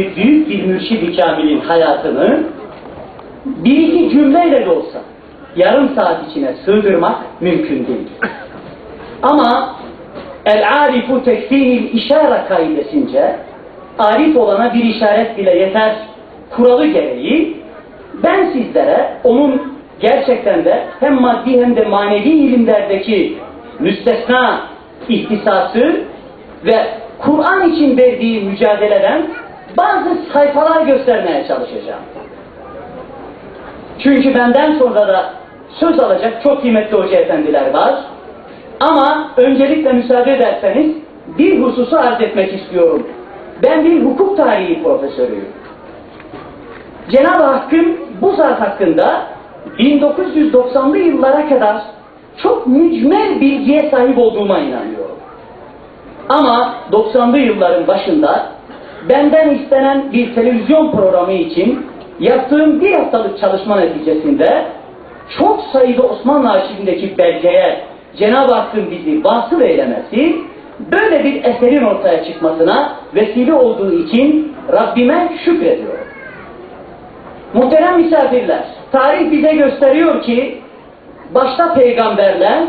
gibi büyük bir mürşid-i kamilin hayatını bir iki cümleyle de olsa yarım saat içine sığdırmak mümkün değil. Ama el-arifu tekfinil işare kaidesince arif olana bir işaret bile yeter kuralı gereği ben sizlere onun gerçekten de hem maddi hem de manevi ilimlerdeki müstesna ihtisası ve Kur'an için verdiği mücadeleden bazı sayfalar göstermeye çalışacağım. Çünkü benden sonra da söz alacak çok kıymetli hoca efendiler var. Ama öncelikle müsaade ederseniz bir hususu arz etmek istiyorum. Ben bir hukuk tarihi profesörüyüm. Cenab-ı Hakk'ın bu zat hakkında 1990'lı yıllara kadar çok mücmel bilgiye sahip olduğuma inanıyorum. Ama 90'lı yılların başında benden istenen bir televizyon programı için yaptığım bir haftalık çalışma neticesinde çok sayıda Osmanlı arşivindeki belgeye Cenab-ı Hakk'ın bizi vasıl eylemesi böyle bir eserin ortaya çıkmasına vesile olduğu için Rabbime şükrediyorum. Muhterem misafirler, tarih bize gösteriyor ki başta peygamberler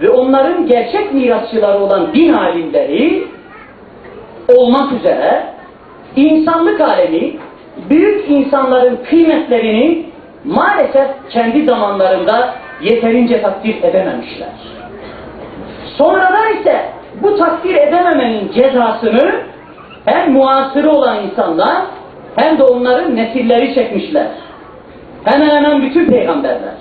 ve onların gerçek mirasçıları olan din alimleri olmak üzere insanlık alemi büyük insanların kıymetlerini maalesef kendi zamanlarında yeterince takdir edememişler. Sonradan ise bu takdir edememenin cezasını hem muasırı olan insanlar hem de onların nesilleri çekmişler. Hemen hemen bütün peygamberler.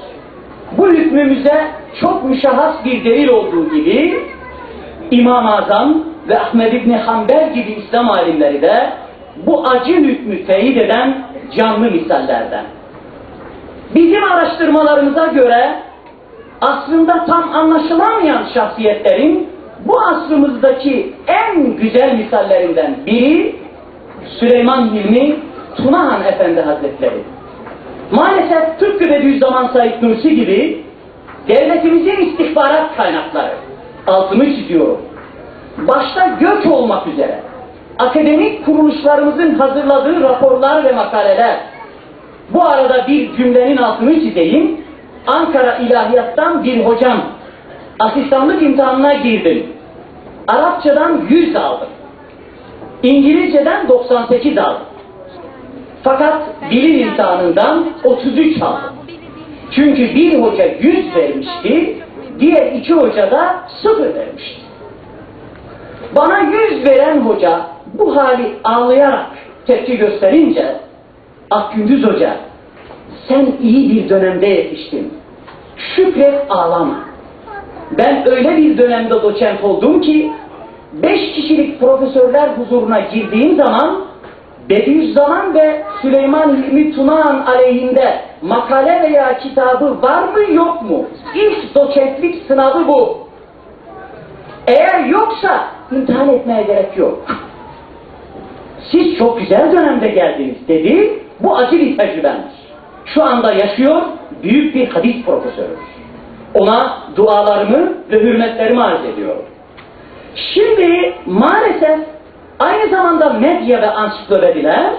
Bu hükmümüze çok müşahhas bir delil olduğu gibi İmam-ı Azam ve Ahmed İbni Hanbel gibi İslam alimleri de bu acı hükmü teyit eden canlı misallerden. Bizim araştırmalarımıza göre aslında tam anlaşılamayan şahsiyetlerin bu asrımızdaki en güzel misallerinden biri Süleyman Hilmi Tunahan Efendi Hazretleri. Maalesef tıpkı Bediüzzaman Said Nursi gibi devletimizin istihbarat kaynakları, altını çiziyorum, başta göç olmak üzere akademik kuruluşlarımızın hazırladığı raporlar ve makaleler, bu arada bir cümlenin altını çizeyim, Ankara İlahiyat'tan bir hocam, asistanlık imtihanına girdim. Arapçadan 100 aldım. İngilizceden 98 aldım. Fakat bilim imtihanından 33 aldım. Çünkü bir hoca 100 vermişti, diğer iki hoca da 0 vermişti. Bana 100 veren hoca bu hali ağlayarak tepki gösterince Akgündüz Hoca sen iyi bir dönemde yetiştin. Şükret ağlama. Ben öyle bir dönemde doçent oldum ki beş kişilik profesörler huzuruna girdiğim zaman Bediüzzaman ve Süleyman Hilmi Tunağan aleyhinde makale veya kitabı var mı yok mu? İlk doçentlik sınavı bu. Eğer yoksa imtihan etmeye gerek yok. Siz çok güzel dönemde geldiniz dedi. Bu acı bir tecrübemdir. Şu anda yaşıyor büyük bir hadis profesörü. Ona dualarımı ve hürmetlerimi arz ediyorum. Şimdi maalesef aynı zamanda medya ve ansiklopediler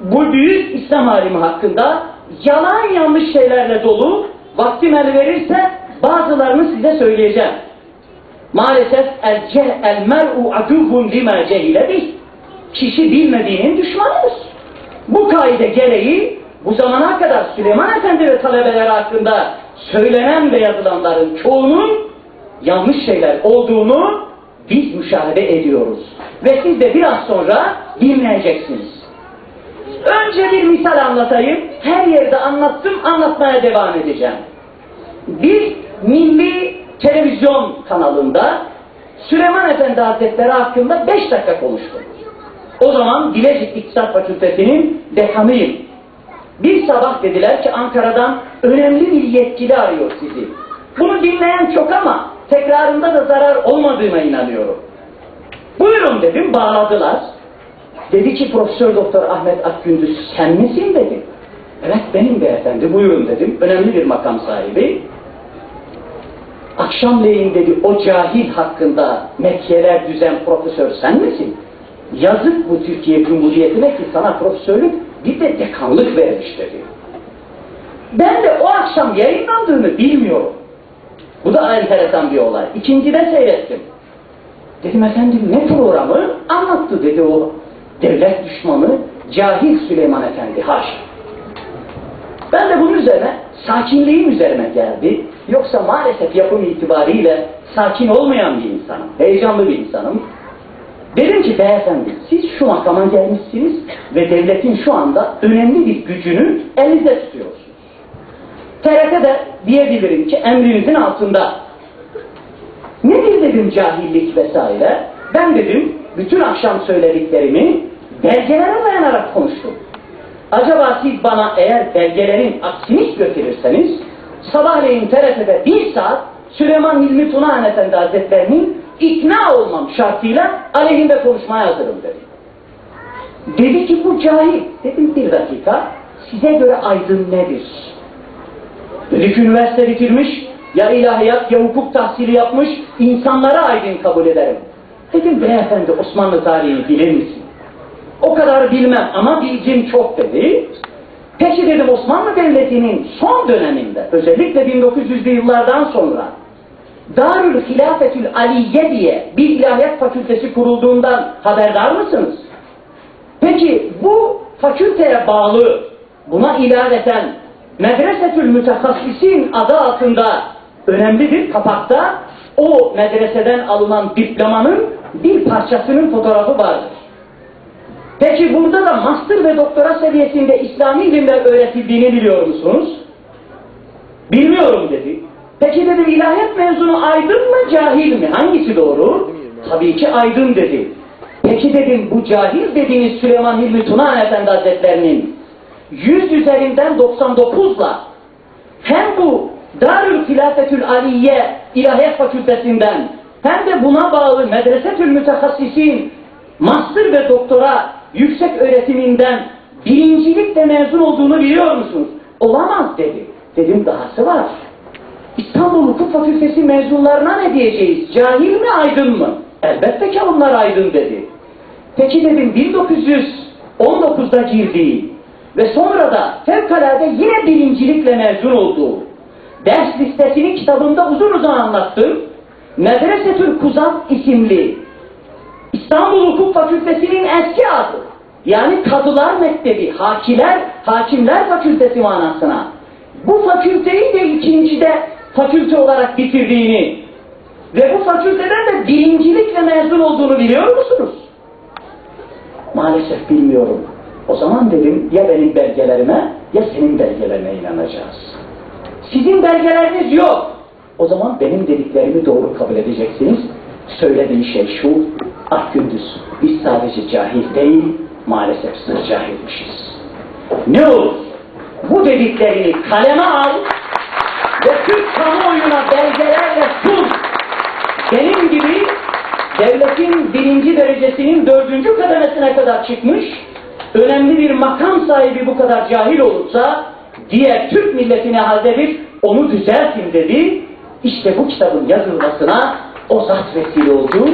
bu büyük İslam alimi hakkında yalan yanlış şeylerle dolu vaktim el verirse bazılarını size söyleyeceğim. Maalesef el, mer'u aduvun lima cehile Kişi bilmediğinin düşmanıdır. Bu kaide gereği bu zamana kadar Süleyman Efendi ve talebeleri hakkında söylenen ve yazılanların çoğunun yanlış şeyler olduğunu biz müşahede ediyoruz. Ve siz de biraz sonra dinleyeceksiniz. Önce bir misal anlatayım. Her yerde anlattım, anlatmaya devam edeceğim. Bir milli televizyon kanalında Süleyman Efendi Hazretleri hakkında beş dakika konuştum. O zaman Bilecik İktisat Fakültesi'nin dekanıyım. Bir sabah dediler ki Ankara'dan önemli bir yetkili arıyor sizi. Bunu dinleyen çok ama tekrarında da zarar olmadığına inanıyorum. Buyurun dedim, bağladılar. Dedi ki Profesör Doktor Ahmet Akgündüz sen misin dedim. Evet benim beyefendi buyurun dedim. Önemli bir makam sahibi. Akşamleyin dedi o cahil hakkında mekyeler düzen profesör sen misin? Yazık bu Türkiye Cumhuriyeti'ne ki sana profesörlük bir de dekanlık vermiş dedi. Ben de o akşam yayınlandığını bilmiyorum. Bu da enteresan bir olay. İkincide seyrettim. Dedim efendim ne programı? Anlattı dedi o devlet düşmanı cahil Süleyman Efendi. Haşa. Ben de bunun üzerine sakinliğim üzerime geldi. Yoksa maalesef yapım itibariyle sakin olmayan bir insanım. Heyecanlı bir insanım. Dedim ki beyefendi siz şu makama gelmişsiniz ve devletin şu anda önemli bir gücünü elinizde tutuyorsunuz. TRT'de diyebilirim ki emrinizin altında. Nedir dedim cahillik vesaire. Ben dedim bütün akşam söylediklerimi belgelere dayanarak konuştum. Acaba siz bana eğer belgelerin aksini götürürseniz sabahleyin TRT'de bir saat Süleyman Hilmi Tunahan Efendi Hazretlerinin ikna olmam şartıyla aleyhinde konuşmaya hazırım dedi. Dedi ki bu cahil. Dedim bir dakika size göre aydın nedir? Dedi ki üniversite bitirmiş, ya ilahiyat ya hukuk tahsili yapmış, insanlara aydın kabul ederim. Dedim beyefendi Osmanlı tarihini bilir misin? O kadar bilmem ama bilgim çok dedi. Peki dedim Osmanlı Devleti'nin son döneminde, özellikle 1900'lü yıllardan sonra Darül Hilafetül Aliye diye bir ilahiyat fakültesi kurulduğundan haberdar mısınız? Peki bu fakülteye bağlı, buna ilaveten Medresetül Mütehassisin adı altında önemli bir kapakta o medreseden alınan diplomanın bir parçasının fotoğrafı vardır. Peki burada da master ve doktora seviyesinde İslami ilimler öğretildiğini biliyor musunuz? Bilmiyorum dedi. Dedim ilahiyat mezunu aydın mı cahil mi? Hangisi doğru? Tabii ki aydın dedi. Peki dedim bu cahil dediğiniz Süleyman Hilmi Tunahan Efendi Hazretlerinin 100 üzerinden 99'la hem bu Darül Hilafetül Aliye İlahiyat Fakültesinden hem de buna bağlı Medresetül Mütehassisin master ve doktora yüksek öğretiminden birincilikle mezun olduğunu biliyor musunuz? Olamaz dedi. Dedim dahası var. İstanbul Hukuk Fakültesi mezunlarına ne diyeceğiz? Cahil mi aydın mı? Elbette ki onlar aydın dedi. Peki dedim 1919'da girdiği ve sonra da fevkalade yine birincilikle mezun olduğu ders listesini kitabımda uzun uzun anlattım. Medresetül Kuzat isimli İstanbul Hukuk Fakültesi'nin eski adı. Yani Kadılar Mektebi, Hakiler, Hakimler Fakültesi manasına. Bu fakülteyi de ikincide fakülte olarak bitirdiğini ve bu fakülteden de birincilikle mezun olduğunu biliyor musunuz? Maalesef bilmiyorum. O zaman dedim ya benim belgelerime ya senin belgelerine inanacağız. Sizin belgeleriniz yok. O zaman benim dediklerimi doğru kabul edeceksiniz. Söylediği şey şu, ah gündüz biz sadece cahil değil, maalesef sır cahilmişiz. Ne olur bu dediklerini kaleme al ve Türk kamuoyuna belgelerle sun. Benim gibi devletin birinci derecesinin dördüncü kademesine kadar çıkmış, önemli bir makam sahibi bu kadar cahil olursa, diğer Türk milletine halledip onu düzeltin dedi. İşte bu kitabın yazılmasına o zat vesile oldu.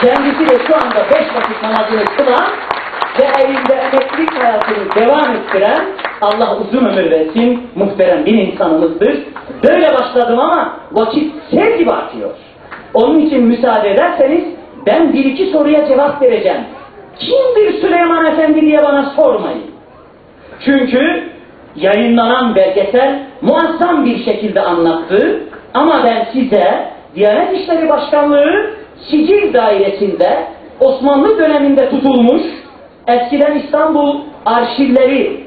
Kendisi de şu anda beş vakit namazını kılan ve evinde emeklilik hayatını devam ettiren Allah uzun ömür versin muhterem bir insanımızdır. Böyle başladım ama vakit sel gibi akıyor. Onun için müsaade ederseniz ben bir iki soruya cevap vereceğim. Kimdir Süleyman Efendi diye bana sormayın. Çünkü yayınlanan belgesel muazzam bir şekilde anlattı ama ben size Diyanet İşleri Başkanlığı sicil dairesinde Osmanlı döneminde tutulmuş eskiden İstanbul arşivleri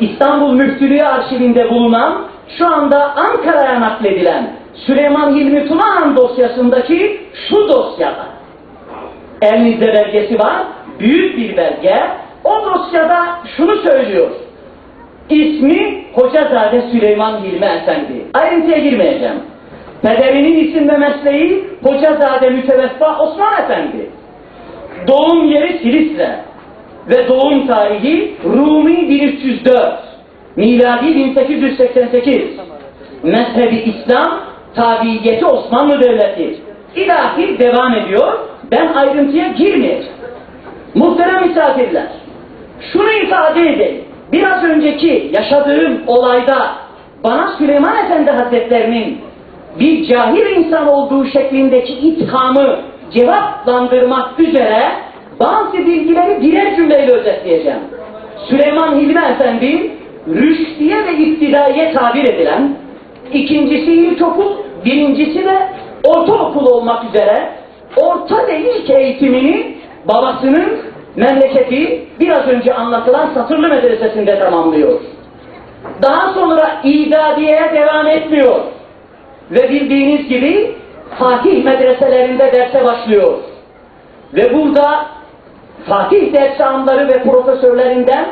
İstanbul Müftülüğü arşivinde bulunan şu anda Ankara'ya nakledilen Süleyman Hilmi Tunahan dosyasındaki şu dosyada elinizde belgesi var büyük bir belge o dosyada şunu söylüyor İsmi Hocazade Süleyman Hilmi Efendi. Ayrıntıya girmeyeceğim. Pederinin isim ve mesleği Hocazade Müteveffa Osman Efendi. Doğum yeri Silistre ve doğum tarihi Rumi 1304, miladi 1888. Mezhebi İslam, tabiyeti Osmanlı Devleti. İlahi devam ediyor. Ben ayrıntıya girmeyeceğim. Muhterem misafirler, şunu ifade edeyim. Biraz önceki yaşadığım olayda bana Süleyman Efendi Hazretlerinin bir cahil insan olduğu şeklindeki ithamı cevaplandırmak üzere bazı bilgileri birer cümleyle özetleyeceğim. Süleyman Hilmi Efendi, rüştiye ve iktidaiye tabir edilen, ikincisi ilkokul, birincisi de ortaokul olmak üzere orta ve ilk eğitimini babasının memleketi biraz önce anlatılan Satırlı Medresesi'nde tamamlıyor. Daha sonra İdadiye'ye devam etmiyor. Ve bildiğiniz gibi Fatih medreselerinde derse başlıyor. Ve burada Fatih dershanları ve profesörlerinden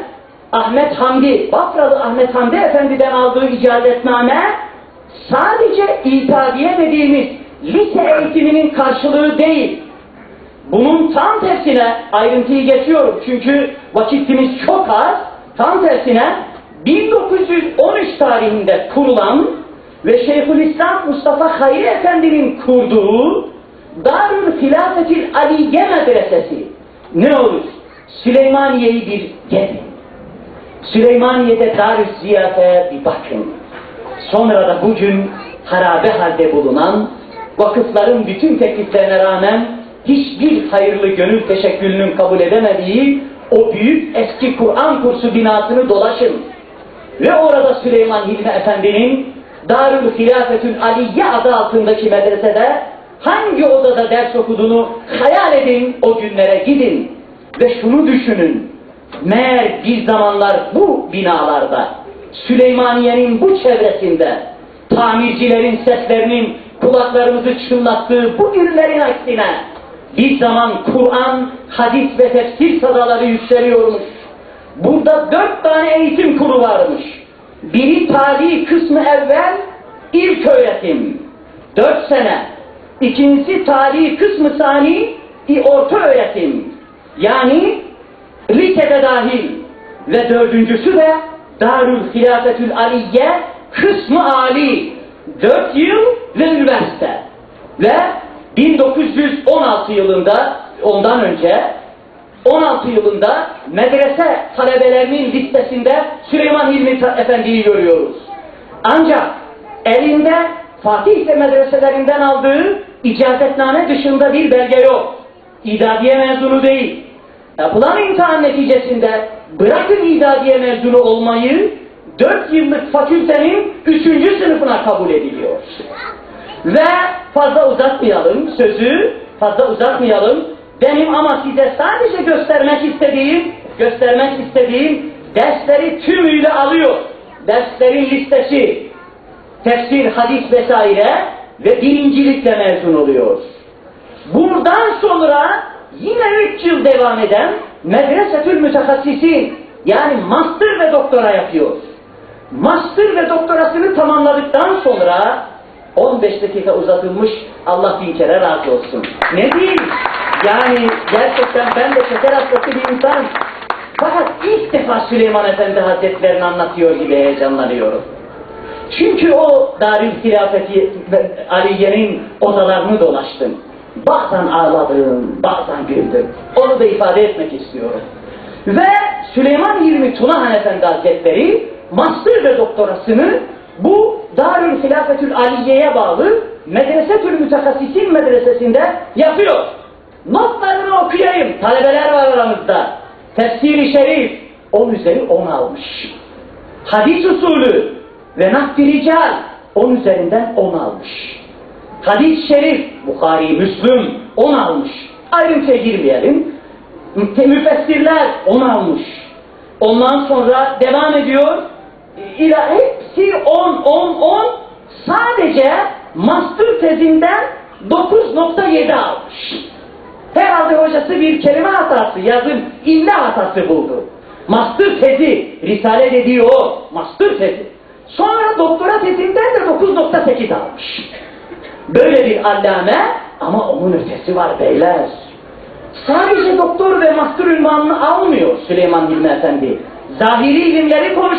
Ahmet Hamdi, Bafralı Ahmet Hamdi Efendi'den aldığı icazetname sadece İtadiye dediğimiz lise eğitiminin karşılığı değil. Bunun tam tersine ayrıntıyı geçiyorum çünkü vakitimiz çok az. Tam tersine 1913 tarihinde kurulan ve Şeyhülislam Mustafa Hayri Efendi'nin kurduğu Darül Hilafetil Aliye Medresesi ne olur? Süleymaniye'yi bir gezin. Süleymaniye'de Darül Ziyafe'ye bir bakın. Sonra da bugün harabe halde bulunan vakıfların bütün tekliflerine rağmen hiçbir hayırlı gönül teşekkülünün kabul edemediği o büyük eski Kur'an kursu binasını dolaşın. Ve orada Süleyman Hilmi Efendi'nin Darül Hilafetül Aliye adı altındaki medresede hangi odada ders okuduğunu hayal edin, o günlere gidin. Ve şunu düşünün, meğer bir zamanlar bu binalarda, Süleymaniye'nin bu çevresinde, tamircilerin seslerinin kulaklarımızı çınlattığı bu günlerin aksine, bir zaman Kur'an, hadis ve tefsir sadaları yükseliyormuş. Burada dört tane eğitim kuru varmış. Biri tali kısmı evvel ilk öğretim. Dört sene. İkincisi tali kısmı sani orta öğretim. Yani lisede dahil. Ve dördüncüsü de Darül Hilafetül Aliye kısmı ali. Dört yıl ve üniversite. Ve 1916 yılında ondan önce 16 yılında medrese talebelerinin listesinde Süleyman Hilmi Efendi'yi görüyoruz. Ancak elinde Fatih medreselerinden aldığı icazetname dışında bir belge yok. İdadiye mezunu değil. Yapılan imtihan neticesinde bırakın idadiye mezunu olmayı 4 yıllık fakültenin 3. sınıfına kabul ediliyor. Ve fazla uzatmayalım sözü, fazla uzatmayalım. Benim ama size sadece göstermek istediğim, göstermek istediğim dersleri tümüyle alıyor. Derslerin listesi, tefsir, hadis vesaire ve birincilikle mezun oluyor. Buradan sonra yine üç yıl devam eden medresetül mütehassisin yani master ve doktora yapıyor. Master ve doktorasını tamamladıktan sonra 15 dakika uzatılmış Allah bin kere razı olsun. Ne diyeyim? Yani gerçekten ben de şeker hastası bir insan. Fakat ilk defa Süleyman Efendi Hazretlerini anlatıyor gibi heyecanlanıyorum. Çünkü o Darül Hilafeti Aliye'nin odalarını dolaştım. Bazen ağladım, bazen güldüm. Onu da ifade etmek istiyorum. Ve Süleyman Hilmi Tunahan Efendi Hazretleri master ve doktorasını bu Darül Hilafetül Aliye'ye bağlı Medresetül Mütekassisin medresesinde yapıyor. Notlarını okuyayım. Talebeler var aramızda. Tefsiri Şerif 10 üzeri 10 almış. Hadis usulü ve nakdi rical 10 üzerinden 10 almış. Hadis-i Şerif, Bukhari, Müslüm 10 almış. Ayrıntıya girmeyelim. Müfessirler 10 almış. Ondan sonra devam ediyor. İla hepsi 10, 10, 10. Sadece master tezinden 9.7 almış. Herhalde hocası bir kelime hatası, yazım illa hatası buldu. Master tezi, risale dediği o, master tezi. Sonra doktora tezinden de 9.8 almış. Böyle bir allame ama onun ötesi var beyler. Sadece doktor ve master ünvanını almıyor Süleyman Hilmi Efendi. Zahiri ilimleri konuşuyor.